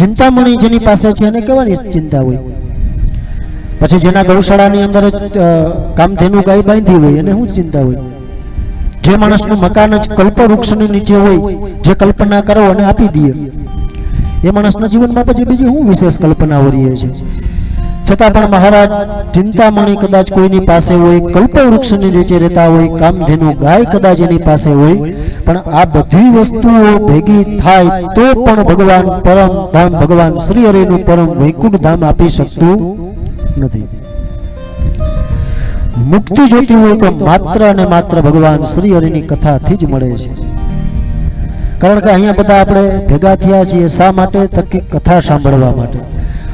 ચિંતામણી જેની પાસે છે એને કેવાની ચિંતા હોય. પછી જેના ગૌશાળાની અંદર કામધેનુ ગાય બાંધી હોય, એને શું ચિંતા હોય. જે માણસનું મકાન જ કલ્પવૃક્ષની નીચે હોય, જે કલ્પના કરો અને આપી દઈએ. એ માણસના જીવનમાં પછી બીજી શું વિશેષ કલ્પનાઓ રહે છે? છતાં પણ મહારાજ, ચિંતામણી કદાચ કોઈની પાસે હોય, કલ્પવૃક્ષની નીચે રહેતા હોય, કામધેનુ ગાય કદાચ એની પાસે હોય પણ આ બધી વસ્તુઓ ભેગી થાય તો પણ ભગવાન પરમ ધામ ભગવાન શ્રી હરિનું પરમ વૈકુંઠ ધામ આપી શકતું નથી. મુક્તિ જોતી હોય તો માત્ર અને માત્ર ભગવાન શ્રી હરિની કથાથી જ મળે છે. કારણ કે અહીંયા બધા આપણે ભેગા થયા છીએ શા માટે? તકી કથા સાંભળવા માટે.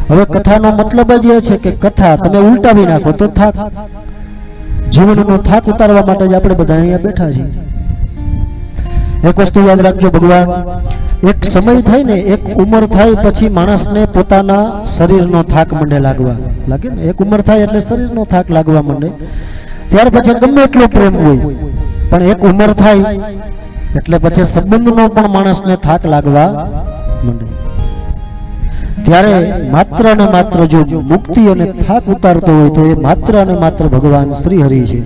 હવે કથાનો મતલબ જ એ છે કે કથા તમે ઉલટાવી નાખો તો થાક. જીવનનો થાક ઉતારવા માટે જ આપણે બધા અહીંયા બેઠા છીએ. એક વસ્તુ યાદ રાખજો ભગવાન, એક સમય થાય ને, એક ઉંમર થાય પછી માણસને પોતાના શરીરનો થાક મંડે લાગવા. લાગે ને? એક ઉંમર થાય એટલે શરીરનો થાક લાગવા મંડે. ત્યાર પછી ગમે એટલો પ્રેમ હોય, પણ એક ઉંમર થાય એટલે પછી સંબંધનો પણ માણસને થાક લાગવા મંડે. ત્યારે માત્ર અને માત્ર જો મુક્તિ અને થાક ઉતારતો હોય તો એ માત્ર અને માત્ર ભગવાન શ્રી હરિ છે.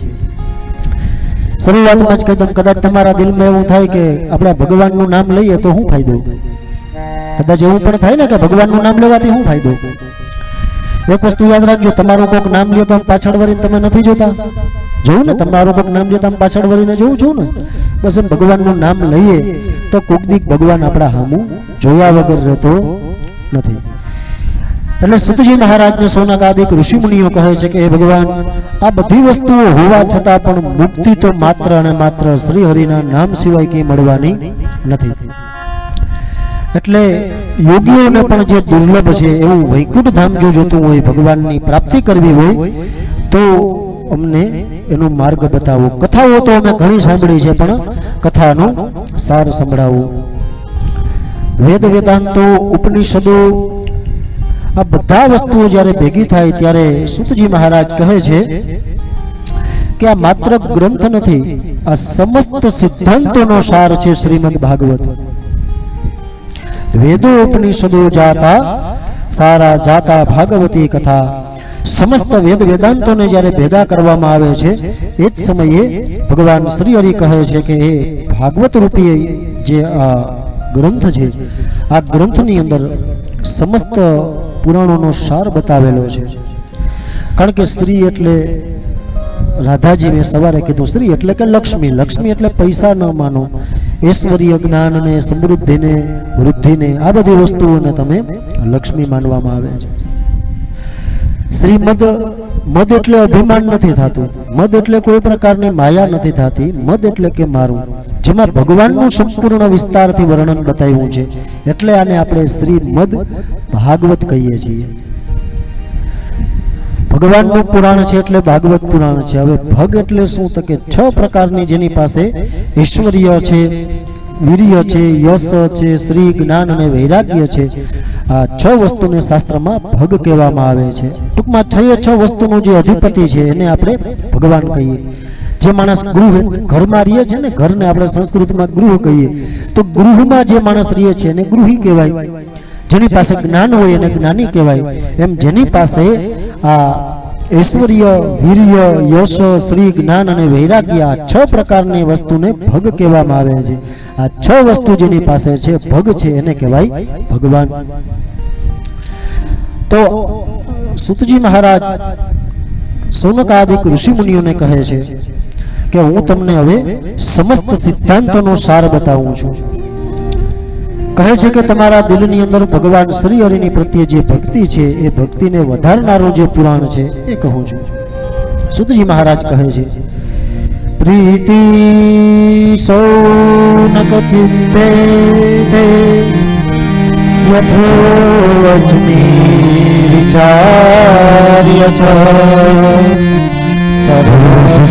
શરૂઆતમાં જ કહી કદાચ તમારા દિલમાં એવું થાય કે આપણે ભગવાનનું નામ લઈએ તો શું ફાયદો? કદાચ એવું પણ થાય ને કે ભગવાનનું નામ લેવાથી શું ફાયદો? એક વસ્તુ યાદ રાખજો, તમારું કોઈક નામ લ્યો તો આમ પાછળ વળીને તમે નથી જોતા. જોવું ને, તમારું કોઈક નામ લ્યો તો આમ પાછળ વળીને જોવું છું ને? બસ એમ ભગવાનનું નામ લઈએ તો કોઈક દીક ભગવાન આપણા હામું જોયા વગર રહેતો નથી. એટલે સુતજી મહારાજને સોનકાદિક ઋષિમુનિઓ કહે છે કે, હે ભગવાન, આ બધી વસ્તુઓ હોવા છતાં પણ મુક્તિ તો માત્ર અને માત્ર શ્રી હરિના નામ સિવાય કંઈ મળવાની નથી. એટલે યોગીઓને પણ જે દુર્લભ છે એવું વૈકુંઠ ધામ જો જોતું હોય, ભગવાનની પ્રાપ્તિ કરવી હોય, તો અમને એનો માર્ગ બતાવો. કથાઓ તો અમે ઘણી સાંભળી છે, પણ કથાનો સાર સંભળાવો. વેદ વેદાંતો, ઉપનિષદો આ બધા વસ્તુઓ જ્યારે ભેગી થાય ત્યારે સુતજી મહારાજ કહે છે કે આ માત્ર ગ્રંથ નથી, આ સમસ્ત સિદ્ધાંતોનો સાર છે શ્રીમદ ભાગવત. વેદો ઉપનિષદો જાતા, સારા જાતા ભાગવતી કથા, સમસ્ત વેદ વેદાંતોને જ્યારે ભેગા કરવામાં આવે છે, એ જ સમયે ભગવાન શ્રી હરિ કહે છે કે એ ભાગવત રૂપી જે આ ગ્રંથ છે, આ ગ્રંથની અંદર સમસ્ત પુરાણોનો સાર બતાવેલો છે. કારણ કે સ્ત્રી એટલે રાધાજી મેં સવારે કીધું, સ્ત્રી એટલે કે લક્ષ્મી લક્ષ્મી એટલે પૈસા ન માનો. ઐશ્વર્ય જ્ઞાનને, સમૃદ્ધિને, વૃદ્ધિને, આ બધી વસ્તુઓને તમે લક્ષ્મી માનવામાં આવે છે. શ્રી મદ મદ એટલે અભિમાન નથી થતું. મદ એટલે કોઈ પ્રકારની માયા નથી થતી. મદ એટલે કે મારું. જેમાં ભગવાનનું સંપૂર્ણ વિસ્તારથી વર્ણન બતાવ્યું છે. એટલે આને આપણે શ્રી મદ ભાગવત કહીએ છીએ. ભગવાનનું પુરાણ છે એટલે ભાગવત પુરાણ છે. હવે ભગ એટલે શું? તો કે છ પ્રકારની જેની પાસે ઐશ્વર્ય છે, વીર્ય છે, યશ છે, શ્રી જ્ઞાન અને વૈરાગ્ય છે. આ છ વસ્તુને શાસ્ત્રમાં ભગ કહેવામાં આવે છે. ટૂંકમાં છ છ વસ્તુનું જે અધિપતિ છે એને આપણે ભગવાન કહીએ. જે માણસ ગૃહ ઘરમાં રહીએ છે ને, ઘરને આપણે સંસ્કૃતમાં ગૃહ કહીએ. તો ગૃહમાં જે માણસ રહીએ છે એને ગૃહી કહેવાય. જેની પાસે જ્ઞાન હોય એને જ્ઞાની કહેવાય. એમ જેની પાસે આ ઐશ્વર્ય વીર્ય યશ શ્રી જ્ઞાન અને વૈરાગ્ય આ છ પ્રકારની વસ્તુને ભગ કહેવામાં આવે છે. આ છ વસ્તુ જેની પાસે છે ભગ છે એને કહેવાય ભગવાન. તો સુતજી મહારાજ સોનકાદિક ઋષિમુનિઓને કહે છે કે હું તમને હવે સમસ્ત સિદ્ધાંતોનો સાર બતાવું છું. કહે છે કે તમારા દિલની અંદર ભગવાન શ્રી હરિની પ્રત્યે જે ભક્તિ છે, એ ભક્તિને વધારનારું જે પુરાણ છે, એ કહું છું. સુધજી મહારાજ કહે છે, પ્રીતિ સૌનક ચિત્તે યથોવચની વિચાર્ય સર્વસિદ્ધાંતં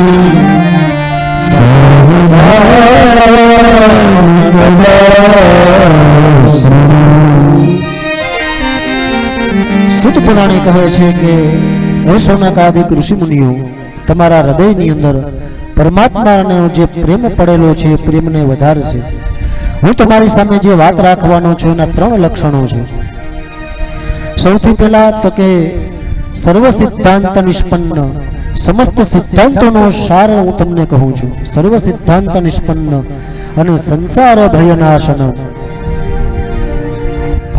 કહે છે કે, હે સોનાકાદિક ઋષિ મુનિઓ તમારા હૃદયની અંદર પરમાત્માનો જે પ્રેમ પડેલો છે પ્રેમને વધારશે. હું તમારી સામે જે વાત રાખવાનો છું, એના ત્રણ લક્ષણો છે. સૌથી પહેલા તો કે, સર્વ સિદ્ધાંત નિષ્પન્ન. સમસ્ત સિદ્ધાંતોનો સાર હું તમને કહું છું. સર્વ સિદ્ધાંત નિષ્પન્ન અને સંસાર ભયનાશન.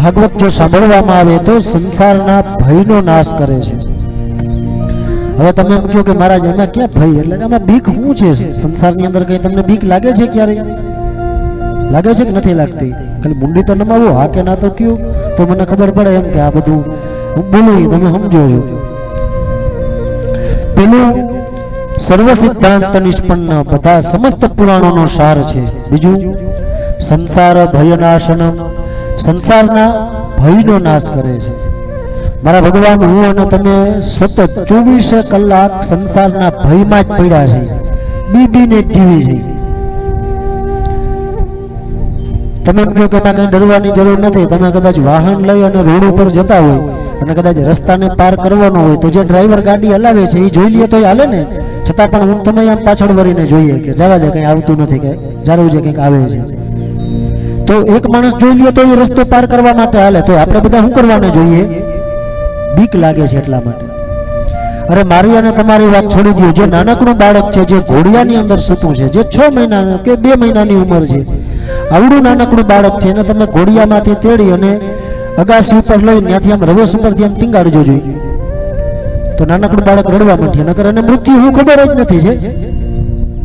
ભાગવત જો સાંભળવામાં આવે તો સંસારના ભયનો નાશ કરે છે. હવે તમે એમ કહો કે મહારાજ, એમાં ક્યાં ભય? એટલે આમાં બીક શું છે? સંસારની અંદર કઈ તમને બીક લાગે છે ક્યારે લાગે છે કે નથી લાગતી? ખાલી મુંડી તો નમાવો, હા કે ના તો કયું? તો મને ખબર પડે એમ કે આ બધું હું બોલું તમે સમજો છો પેલું સર્વ સિદ્ધાંત નિષ્પન્ન, બધા સમસ્ત પુરાણોનો સાર છે. બીજું, સંસાર ભયનાશનમ. સંસારના ભયનો નાશ કરે છે. મારા ભગવાન, હું અને તમે સતત ચોવીસે કલાક સંસારના ભયમાં જ પડ્યા છે બીબીને જીવી છે તમે એમ કહો કે એમાં કઈ ડરવાની જરૂર નથી. તમે કદાચ વાહન લઈ અને રોડ ઉપર જતા હોય અને કદાચ રસ્તાને પાર કરવાનો હોય તો જે ડ્રાઈવર ગાડી હલાવે છે, એ જોઈ લઈએ તો હાલે ને. છતાં પણ હું તમે આમ પાછળ વળીને જોઈએ કે જવા દે, કંઈ આવતું નથી કે જરૂર છે કંઈક આવે છે. તો એક માણસ જોઈ લે તો એ રસ્તો પાર કરવા માટે હાલે. તો આપણે બધા શું કરવાને જોઈએ? બીક લાગે છે એટલા માટે. અરે મારી અને તમારી વાત છોડી દો જે નાનકડું બાળક છે, જે ઘોડિયાની અંદર સૂતું છે, જે છ મહિના કે બે મહિનાની ઉંમર છે, આવડું નાનકડું બાળક છે, એને તમે ઘોડિયામાંથી તેડી અને અગાસી ઉપર લઈ ત્યાંથી આમ રવેશ ઉપરથી આમ ટીંગાડજો જોઈએ તો નાનકડું બાળક રડવા માંડે નકર એને મૃત્યુ હું ખબર જ નથી છે.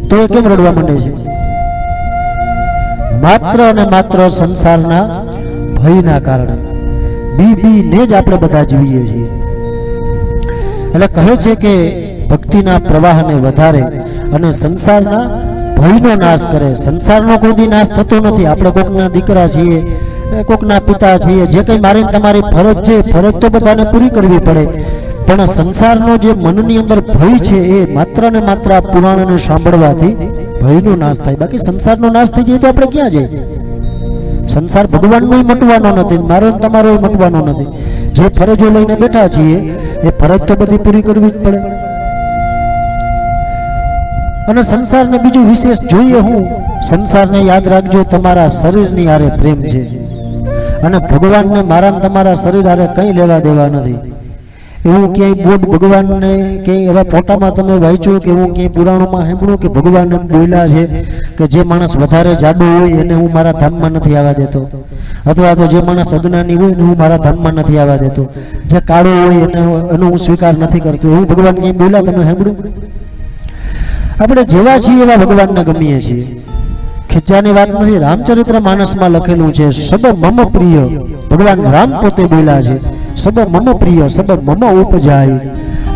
તો એ કેમ રડવા માંડે છે? માત્ર અને માત્ર સંસારના ભયના કારણે. બી બી ને જ આપણે બધા જીવીએ છીએ. એટલે કહે છે કે ભક્તિના પ્રવાહને વધારે અને સંસારના ભયનો નાશ કરે. સંસારનો કોઈ નાશ થતો નથી. આપણે કોકના દીકરા છીએ, કોકના પિતા છીએ, જે કંઈ મારી તમારી ફરજ છે, ફરજ તો બધાને પૂરી કરવી પડે. પણ સંસારનો જે મનની અંદર ભય છે એ માત્ર ને માત્ર પુરાણને સાંભળવાથી ભયનો નાશ થાય. બાકી સંસારનો નાશ થઈ જાય તો આપણે ક્યાં જઈએ? સંસાર ભગવાનનો મટવાનો નથી, મારો તમારો મટવાનો નથી. જે ફરજો લઈને બેઠા છીએ, એ ફરજ તો બધી પૂરી કરવી જ પડે. અને સંસારને બીજું વિશેષ જોઈએ હું, સંસારને યાદ રાખજો, તમારા શરીરની હારે પ્રેમ છે. અને ભગવાનને મારા તમારા શરીર હારે કંઈ લેવા દેવા નથી. એવું ક્યાંય બોટ ભગવાનને કે એવા ફોટામાં તમે વાંચ્યું કે એવું ક્યાંય પુરાણોમાં સાંભળ્યું કે ભગવાન એમ બોલ્યા છે કે જે માણસ વધારે જાડો હોય એને હું મારા ધામમાં નથી આવવા દેતો. અથવા તો જે માણસ અજ્ઞાની હોય એને હું મારા ધામમાં નથી આવવા દેતો. જે કાળો હોય એને એનો હું સ્વીકાર નથી કરતો. એવું ભગવાન ક્યાંય બોલ્યા? તમે સાંભળ્યું? આપણે જેવા છીએ એવા ભગવાનને ગમીએ છીએ. ખીચાની વાત નથી. રામચરિત્ર માનસમાં લખેલું છે, સબ મમ પ્રિય. ભગવાન રામ પોતે બોલ્યા છે. સબ મમ પ્રિય સબ મમ ઉપજાય.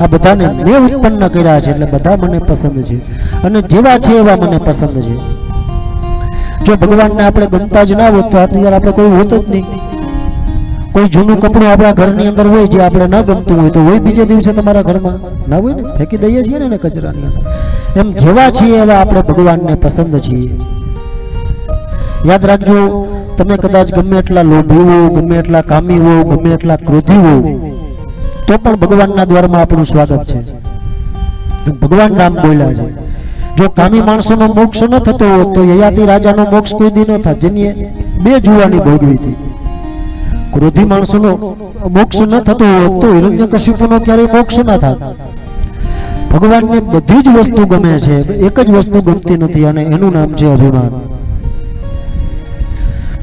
આ બધાને મેં ઉત્પન્ન કર્યા છે એટલે બધા મને પસંદ છે. અને જેવા છે એવા મને પસંદ છે. જો ભગવાનને આપણે ગમતા જ ના હોત તો અત્યારે આપણે કોઈ હોત જ નહીં. કોઈ જૂનું કપડું આપણા ઘરની અંદર હોય જે આપણે ન ગમતું હોય તો હોય બીજે દિવસે તમારા ઘરમાં. ના હોય ને? ફેંકી દઈએ છીએ ને એને કચરાની અંદર. એમ જેવા છીએ એવા આપણે ભગવાનને પસંદ છીએ. યાદ રાખજો તમે કદાચ ગમે એટલા લોભી હો ગમે એટલા કામી હો ગમે એટલા ક્રોધી હો તો પણ ભગવાનના દ્વારમાં આપણું સ્વાગત છે. ભગવાન રામ બોલ્યા છે, જો કામી માણસોનો મોક્ષ ન થતો હોત, તો યયાતિ રાજાનો મોક્ષ કોઈ દી ન થાત. જેની બે જુવાની ભોગવી હતી. ક્રોધી માણસોનો મોક્ષ ન થતો હોત, તો હિરણ્યકશિપુનો ક્યારેય મોક્ષ ન થાત. ભગવાનને બધી જ વસ્તુ ગમે છે, એક જ વસ્તુ ગમતી નથી, અને એનું નામ છે અભિમાન.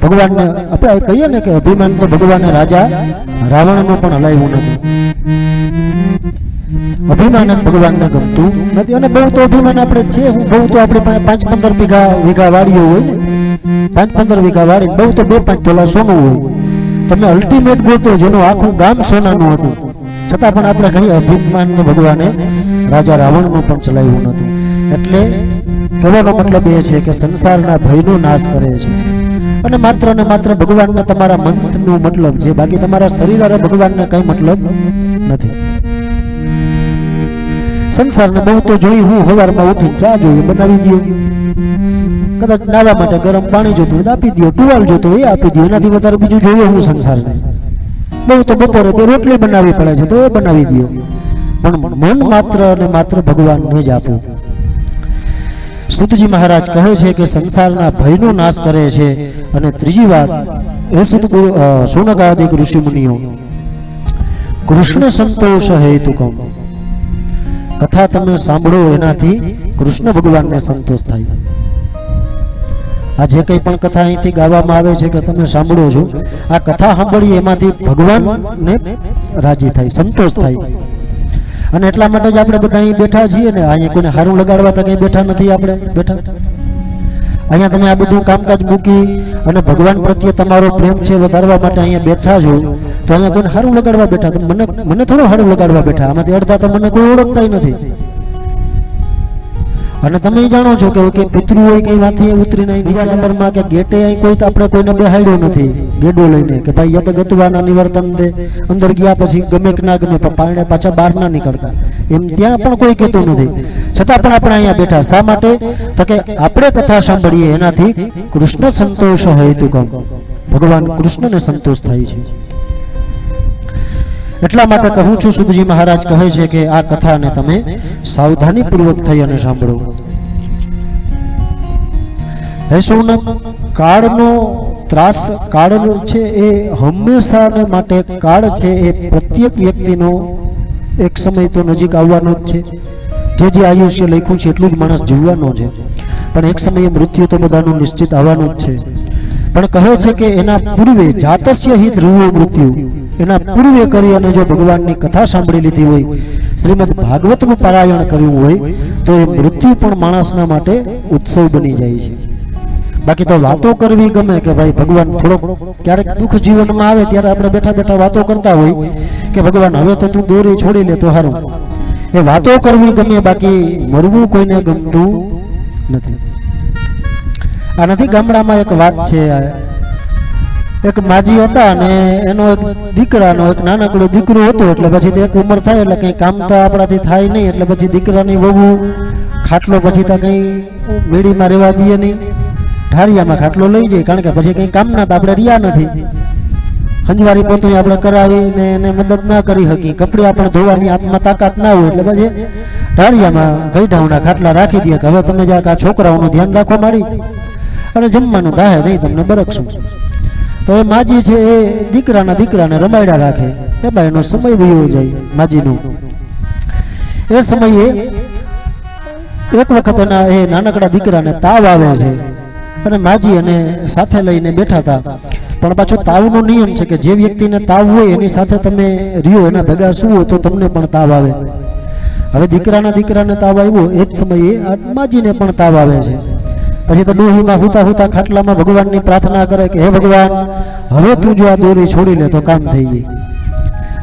ભગવાનને આપણે કહીએ ને કે અભિમાન તો ભગવાને રાજા રાવણનો પણ હલાવ્યું નથી. અભિમાન ભગવાનને ગમતું નથી અને બહુ તો અભિમાન આપણે છે બહુ તો આપણે પાંચ પંદર વીઘા વીઘા વાડીઓ હોય ને પાંચ પંદર વીઘા વાળી બહુ તો બે પાંચ તોલા સોનું હોય. તમે અલ્ટિમેટ ગોતો જેનું આખું ગામ સોનાનું હતું. છતાં પણ આપણે ઘણી અભિમાન ભગવાને રાજા રાવણનું પણ ચલાવ્યું નહોતું. એટલે કહેવાનો મતલબ એ છે કે સંસારના ભયનો નાશ કરે છે. અને માત્ર ને માત્ર ભગવાનના તમારા મનનો મતલબ છે. બાકી તમારા શરીર અને ભગવાનને કઈ મતલબ નથી. સંસારને બહુ તો જોઈ હું હવારમાં ઉઠીને ચા જોઈએ, બનાવી દઉં કદાચ નાવા માટે ગરમ પાણી જોતું હોય આપી દો ટુવાલ જોતો હોય આપી દો એનાથી વધારે બીજું જોઈએ હું સંસારને. બહુ તો બપોરે બે રોટલી બનાવવી પડે છે તો એ બનાવી દો પણ મન માત્ર અને માત્ર ભગવાનને જ આપો. સુતજી મહારાજ કહે છે કે સંસારના ભયનો નાશ કરે છે. અને ત્રીજી વાત, એ સુત સોનકાદિક ઋષિ મુનિઓ કૃષ્ણ સંતોષ હેતુકમ. કથા તમે સાંભળો એનાથી કૃષ્ણ ભગવાનને સંતોષ થાય. આ જે કંઈ પણ કથા અહીંથી ગાવામાં આવે છે કે તમે સાંભળો છો, આ કથા સાંભળી એમાંથી ભગવાનને રાજી થાય, સંતોષ થાય. અને એટલા માટે જ આપણે બધા અહીં બેઠા છીએ ને. અહીંયા કોઈને સારું લગાડવા તો કંઈ બેઠા નથી આપણે. બેઠા. અહીંયા તમે આ બધું કામકાજ મૂકી અને ભગવાન પ્રત્યે તમારો પ્રેમ છે વધારવા માટે અહીંયા બેઠા છો, તો અહીંયા કોઈને સારું લગાડવા બેઠા? મને મને થોડું સારું લગાડવા બેઠા. આમાંથી અડધા તો મને કોઈ ઓળખતા નથી. અને તમે જાણો છો કે કે પિતૃ હોય કઈ વાથી ઉતરીને બીજા નંબરમાં કે ગેટે અહીં કોઈ તો આપણે કોઈને બેહાડ્યો નથી. ગેડો લઈને કે ભાઈ યત ગતવાના નિવર્તન તે અંદર ગયા પછી ગમે કે ના ગમે પણ પાછા બહાર ના નીકળતા. એમ ત્યાં પણ કોઈ કહેતું નથી. છતાં પણ આપણે અહીંયા બેઠા. શા માટે? તો કે આપણે કથા સાંભળીએ એનાથી કૃષ્ણ સંતોષ હોય તું ભગવાન કૃષ્ણને સંતોષ થાય છે. એટલા માટે કહું છું, સુખજી મહારાજ કહે છે કે આ કથાને તમે સાવધાનીપૂર્વક થઈ અને સાંભળો. કાળનો ત્રાસ કાળ છે એ હંમેશાને માટે કાળ છે એ પ્રત્યેક વ્યક્તિનો એક સમય તો નજીક આવવાનો જ છે. જે જે આયુષ્ય લખ્યું છે એટલું જ માણસ જીવવાનો છે. પણ એક સમયે મૃત્યુ તો બધાનું નિશ્ચિત આવવાનું જ છે. પણ કહે છે કે એના પૂર્વે જાતસ્ય હિત ધ્રુવો મૃત્યુ. એના પૂર્વે કરી અને જો ભગવાનની કથા સાંભળી લીધી હોય, શ્રીમદ ભાગવતનું પારાયણ કર્યું હોય, તો એ મૃત્યુ પણ માણસના માટે ઉત્સવ બની જાય છે. બાકી તો વાતો કરવી ગમે કે ભાઈ ભગવાન થોડોક ક્યારેક દુઃખ જીવનમાં આવે ત્યારે આપણે બેઠા બેઠા વાતો કરતા હોય કે ભગવાન, હવે તો તું દોરી છોડી લે, તો સારું એ વાતો કરવી ગમે, બાકી મરવું કોઈને ગમતું નથી. આ નથી ગામડામાં એક વાત છે એક માજી હતા અને એનો એક દીકરાનો એક નાનકડો દીકરો હતો, એટલે પછી તે એક ઉંમર થાય એટલે કંઈ કામ તો આપણાથી થાય નહીં, એટલે પછી દીકરાની વહુ ખાટલો પછી તો કંઈ મેળીમાં રહેવા દઈએ નહીં. ઢારિયામાં ખાટલો લઈ જાય, કારણ કે પછી કંઈ કામના તો આપણે રહ્યા નથી. ખંજવારી પોતું આપણે કરાવીને એને મદદ ના કરી શકી કપડાં પણ ધોવાની હાથમાં તાકાત ના હોય, એટલે પછી ઢારિયામાં ગઈઢાઉના ખાટલા રાખી દે કે હવે તમે જ્યાં આ છોકરાઓનું ધ્યાન રાખો મારી. અને જમવાનું દાહે નહીં તમને બરકશું. તો એ માજી છે એ દીકરાના દીકરાને રમાડ્યા રાખે. એમાં એનો સમય વયો જાય, માજીનું. એ સમયે એક વખત એના એ નાનકડા દીકરાને તાવ આવે છે. અને માજી એને સાથે લઈને બેઠા હતા. પણ પાછો તાવનો નિયમ છે કે જે વ્યક્તિને તાવ હોય એની સાથે તમે રહ્યો, એના ભેગા સુવો તો તમને પણ તાવ આવે. હવે દીકરાના દીકરાને તાવ આવ્યો, એ જ સમયે માજીને પણ તાવ આવે છે. પછી તો ડોહીમાં હુતા હુતા ખાટલામાં ભગવાનની પ્રાર્થના કરે કે, હે ભગવાન, હવે તું જો આ દોરી છોડી લે તો કામ થઈ ગઈ.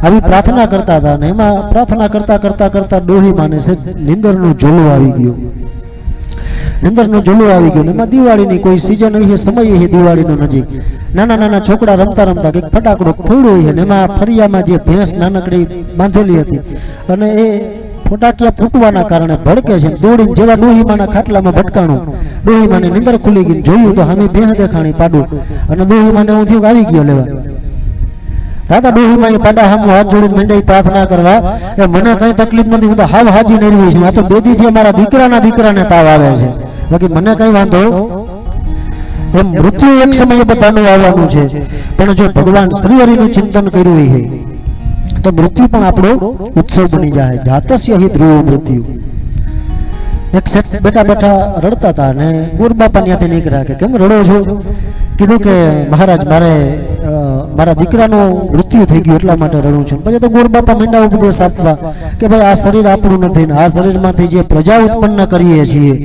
આવી પ્રાર્થના કરતા હતા ને એમાં પ્રાર્થના કરતા કરતા કરતા ડોહીમાં ને નિંદરનું ઝોલું આવી ગયું. નિંદરનું ઝોલું આવી ગયું એમાં દિવાળીની કોઈ સિઝન હોય સમય છે દિવાળીનો નજીક. નાના નાના છોકરા રમતા રમતા કંઈક ફટાકડો ફોડ્યો છે ને એમાં ફરિયામાં જે ભેંસ નાનકડી બાંધેલી હતી અને એ ફટાકિયા ફૂટવાના કારણે ભડકે છે. દોડીને જેવા ડોહીમાના ખાટલામાં ભટકાણું. ડોહીમાને નિંદર ખુલી ગઈ. જોયું તો અમે ભેહ દેખાણી પાડું. અને ડોહીમાને હું થયું આવી ગયો લેવા. દાદા ડોહીમાં એ પાડા હામું હાથ જોડીને મંડાઈ પ્રાર્થના કરવા. એ મને કઈ તકલીફ નથી. હું તો હાવ હાજી નરવી છું. આ તો બેદીથી અમારા દીકરાના દીકરાને તાવ આવે છે. બાકી મને કઈ વાંધો? એમ મૃત્યુ એક સમયે બધાનું આવવાનું છે. પણ જો ભગવાન શ્રીહરિનું ચિંતન કર્યું હોય તો મૃત્યુ પણ આપણો ઉત્સવ બની જાય. જાતસ્ય હિત રૂ મૃત્યુ. એક સેટ બેઠા બેઠા રડતા હતા ને ગુર બાપા ત્યાંથી નીકળ્યા કે કેમ રડો છો? કીધું કે મહારાજ, મારે મારા દીકરાનું મૃત્યુ થઈ ગયું એટલા માટે રડું છું. પછી તો ગુર બાપા મીંડા ઉપદેશ આપવા કે ભાઈ, આ શરીર આપણું નથી ને આ શરીરમાંથી જે પ્રજા ઉત્પન્ન કરીએ છીએ,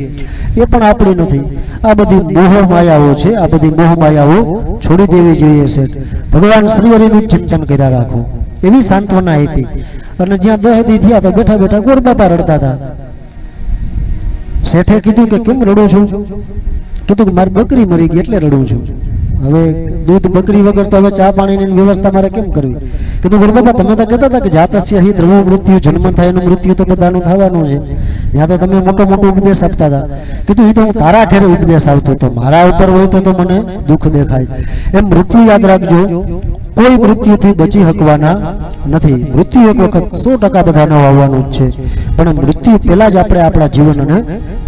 એ પણ આપણી નથી. આ બધી મોહ માયાઓ છે, આ બધી મોહ માયાઓ છોડી દેવી જોઈએ છે ભગવાન શ્રી હરિનું ચિંતન કર્યા રાખો. એવી સાંત્વના આપી. અને જ્યાં દહ દી થયા તો બેઠા બેઠા ગોર બાપા રડતા હતા. શેઠે કીધું કે, કેમ રડો છું? કીધું કે, મારી બકરી મરી ગઈ એટલે રડું છું. હવે દૂધ બકરી વગર તો હવે ચા પાણીની વ્યવસ્થા મારે કેમ કરવી? કીધું ગુરુ બાબા તમે તો કહેતા હતા કે જાતસ્ય અહીં ધ્રુવ મૃત્યુ, જન્મ થાય એનું મૃત્યુ તો બધાનું થવાનું છે. ત્યાં તો તમે મોટો મોટો ઉપદેશ આપતા હતા. કીધું એ તો હું તારા ઘેરે ઉપદેશ આવતો હતો. મારા ઉપર હોય તો તો મને દુઃખ દેખાય. એમ મૃત્યુ યાદ રાખજો, કોઈ મૃત્યુથી બચી શકવાના નથી. મૃત્યુ એક વખત સો ટકા બધાને આવવાનું જ છે. પણ મૃત્યુ પહેલા જ આપણે આપણા જીવનને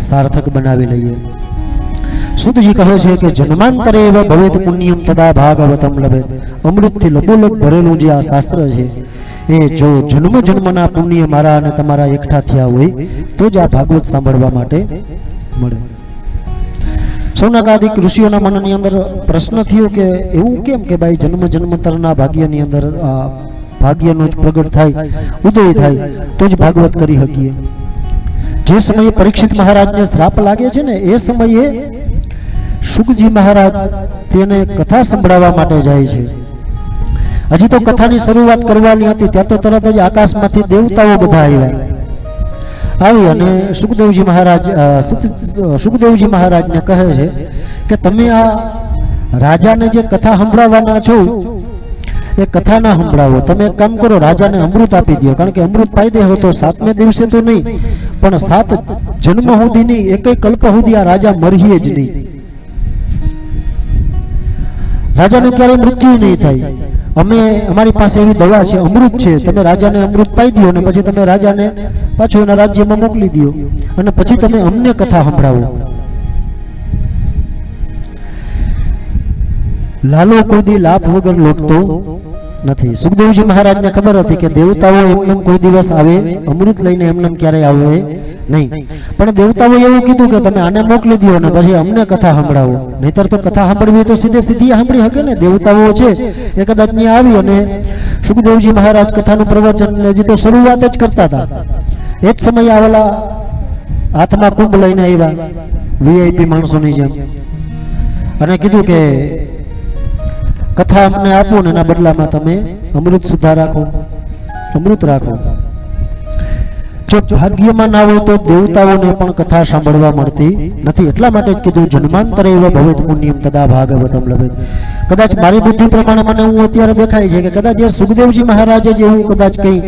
સાર્થક બનાવી લઈએ. સુતજી કહે છે કે જન્માંતરે એવ ભવેત પુણ્યમ તદા ભાગવતમ લભે અમૃતથી લબોલબ ભરેલું જે આ શાસ્ત્ર છે, એ જો જન્મ જન્મના પુણ્ય મારા અને તમારા એકઠા થયા હોય, તો જ આ ભાગવત સાંભળવા માટે મળે. સૌનકાદિક ઋષિઓના મનની અંદર પ્રશ્ન થયો કે એવું કેમ કે ભાઈ જન્મ જન્મતરના ભાગ્યની અંદર ભાગ્યનો જ પ્રગટ થાય, ઉદય થાય, તો જ ભાગવત કરી શકીએ. જે સમયે પરીક્ષિત મહારાજને શ્રાપ લાગે છે ને, એ સમયે શુકજી મહારાજ તેને કથા સંભળાવવા માટે જાય છે. હજી તો કથાની શરૂઆત કરવાની હતી, ત્યાં તો તરત જ આકાશમાંથી દેવતાઓ બધા આવ્યા. આવી અને સુખદેવજી મહારાજ સુખદેવજી મહારાજને કહે છે કે તમે આ રાજાને જે કથા સંભળાવવાના છો, એ કથા ના સંભળાવો. તમે એક કામ કરો, રાજાને અમૃત આપી દો કારણ કે અમૃત પાઈ તો સાતમે દિવસે તો નહીં, પણ સાત જન્મ સુધીની એક કલ્પ સુધી આ રાજા મરીએ જ નહીં. રાજાનું ક્યારેય મૃત્યુ નહીં થાય. અમે અમારી પાસે એવી દવા છે, અમૃત છે. તમે રાજાને અમૃત પાઈ દો અને પછી તમે રાજાને પાછું એના રાજ્યમાં મોકલી દો અને પછી તમે અમને કથા સંભળાવો. લાલો કોઈ લાભ વગર લોટતો નથી. સુખદેવજી મહારાજને ખબર હતી કે દેવતાઓ એમને કોઈ દિવસ આવે, અમૃત લઈને એમને ક્યારેય આવે નહીં. પણ દેવતાઓ એવું કીધું કે તમે આને મોકલી દો અને પછી અમને કથા સંભળાવો. નહીતર તો કથા સાંભળવી તો સીધે સીધી સાંભળી શકે ને? દેવતાઓ છે. એ કદાચ ત્યાં આવી અને સુખદેવજી મહારાજ કથાનું પ્રવચન હજી તો શરૂઆત જ કરતા હતા. જ સમયે આવેલા હાથમાં કુંભ લઈને આવ્યા વીઆઈપી માણસોની જેમ. અને કીધું કે, કથા અમને આપો ને એના બદલામાં તમે અમૃત સુધા રાખો. અમૃત રાખો. જો ભાગ્યમાં ના હોય તો દેવતાઓને પણ કથા સાંભળવા મળતી નથી. એટલા માટે જ કીધું, જન્માંતરે એવા ભવિત પુણ્યમ તદા ભાગવતમ લભેત કદાચ મારી બુદ્ધિ પ્રમાણે મને હું અત્યારે દેખાય છે કે કદાચ એ સુખદેવજી મહારાજે જે એવું કદાચ કંઈ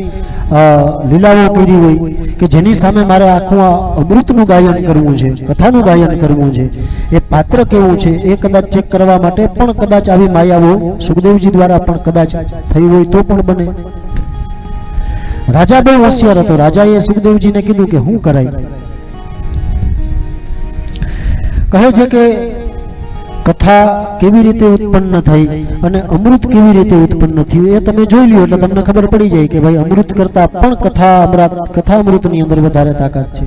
લીલાઓ કરી હોય કે જેની સામે મારે આખું આ અમૃતનું ગાયન કરવું છે, કથાનું ગાયન કરવું છે, એ પાત્ર કેવું છે, એ કદાચ ચેક કરવા માટે પણ કદાચ આવી માયાઓ સુખદેવજી દ્વારા પણ કદાચ થઈ હોય તો પણ બને. રાજા બહુ હોશિયાર હતો. રાજાએ સુખદેવજીને કીધું કે હું કરાય કહે છે કે કથા કેવી રીતે ઉત્પન્ન થઈ અને અમૃત કેવી રીતે ઉત્પન્ન થયું એ તમે જોઈ લ્યો એટલે તમને ખબર પડી જાય કે ભાઈ અમૃત કરતા પણ કથા અમૃત, કથા અમૃતની અંદર વધારે તાકાત છે.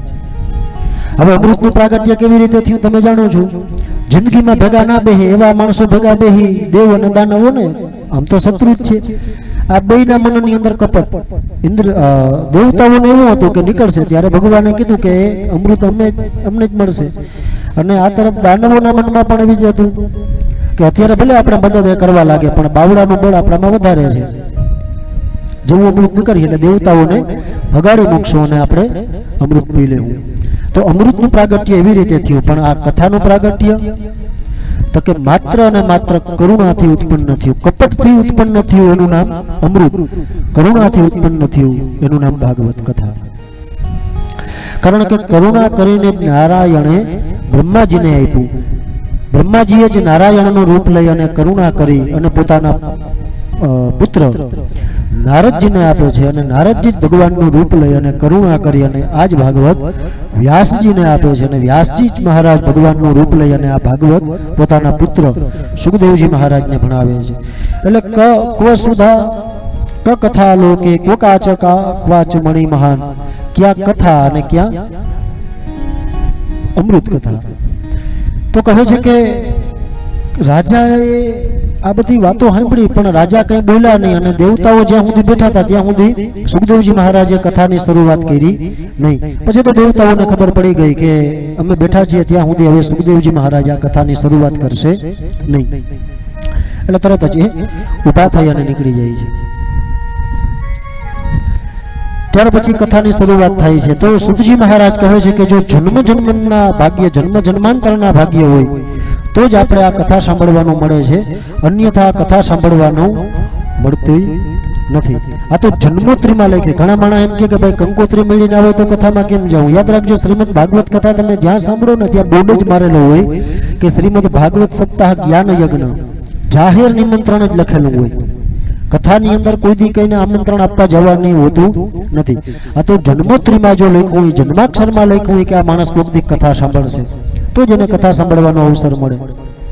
હવે અમૃતનું પ્રાગટ્ય કેવી રીતે થયું તમે જાણો છો? જિંદગીમાં ભેગા ના બેહે એવા માણસો ભેગા બેહી દેવ અને દાનવો ને આમ તો શત્રુ જ છે. આ બેયના મનની અંદર કપટ. ઇન્દ્ર દેવતાઓને એવું હતું કે નીકળશે ત્યારે ભગવાને કીધું કે અમૃત અમને અમને જ મળશે. અને આ તરફ દાનવોના મનમાં પણ એવી જ હતું કે અત્યારે ભલે આપણે મદદ એ કરવા લાગે, પણ બાવડાનું બળ આપણામાં વધારે છે. જેવું અમૃત નીકળીએ એટલે દેવતાઓને ભગાડી મૂકશું અને આપણે અમૃત પી લેવું. તો અમૃતનું પ્રાગટ્ય એવી રીતે થયું, પણ આ કથાનું પ્રાગટ્ય તો કે માત્ર અને માત્ર કરુણાથી ઉત્પન્ન થયું, કપટથી ઉત્પન્ન થયું એનું નામ અમૃત, કરુણાથી ઉત્પન્ન થયું એનું નામ ભાગવત કથા. કારણ કે કરુણા કરીને નારાયણે બ્રહ્માજીને આપ્યું. બ્રહ્માજીએ જ નારાયણનું રૂપ લઈ અને કરુણા કરી અને પોતાના પુત્ર નારદજીને આપે છે અને નારદજી જ ભગવાનનું રૂપ લઈ અને કરુણા કરી અને આ જ ભાગવત વ્યાસજીને આપે છે અને વ્યાસજી જ મહારાજ ભગવાનનું રૂપ લઈ અને આ ભાગવત પોતાના પુત્ર સુખદેવજી મહારાજને ભણાવે છે. એટલે ક, ક્વ સુધા, ક કથા લોકે કો કાચ કા, ક્વાચ મણિ મહાન, ક્યાં કથા અને ક્યાં અમૃત કથા. તો કહે છે કે રાજાએ આ બધી વાતો સાંભળી પણ રાજા કંઈ બોલ્યા નહીં અને દેવતાઓ જ્યાં સુધી બેઠા હતા, ત્યાં સુધી સુખદેવજી મહારાજે કથાની શરૂઆત કરી નહીં. પછી તો દેવતાઓને ખબર પડી ગઈ કે અમે બેઠા છીએ, ત્યાં સુધી હવે સુખદેવજી મહારાજ આ કથાની શરૂઆત કરશે નહીં. એટલે તરત જ ઊભા થઈ અને નીકળી જાય છે. ત્યાર પછી કથાની શરૂઆત થાય છે. તો સુખજી મહારાજ કહે છે કે જો જન્મ જન્મના ભાગ્ય જન્મ જન્માંતરના ભાગ્ય હોય તો જ આપણે આ કથા સાંભળવાનું મળે છે. અન્યથા આ કથા સાંભળવાનું મળતી નથી. આ તો જન્મોત્રીમાં લખી. ઘણા માણસ એમ કે ભાઈ કંકોત્રી મળી ના હોય તો કથામાં કેમ જાઉં યાદ રાખજો, શ્રીમદ ભાગવત કથા તમે જ્યાં સાંભળો ને ત્યાં બોર્ડ જ મારેલો હોય કે શ્રીમદ ભાગવત સપ્તાહ જ્ઞાન યજ્ઞ. જાહેર નિમંત્રણ જ લખેલું હોય. કથાની અંદર કોઈ દી કઈને આમંત્રણ આપવા જવાની હોતું નથી. આ તો જન્મોત્રીમાં જો લખ્યું હોય, જન્માક્ષરમાં લખ્યું હોય કે આ માણસ કોઈક કથા સાંભળશે, તો જ એને કથા સાંભળવાનો અવસર મળે.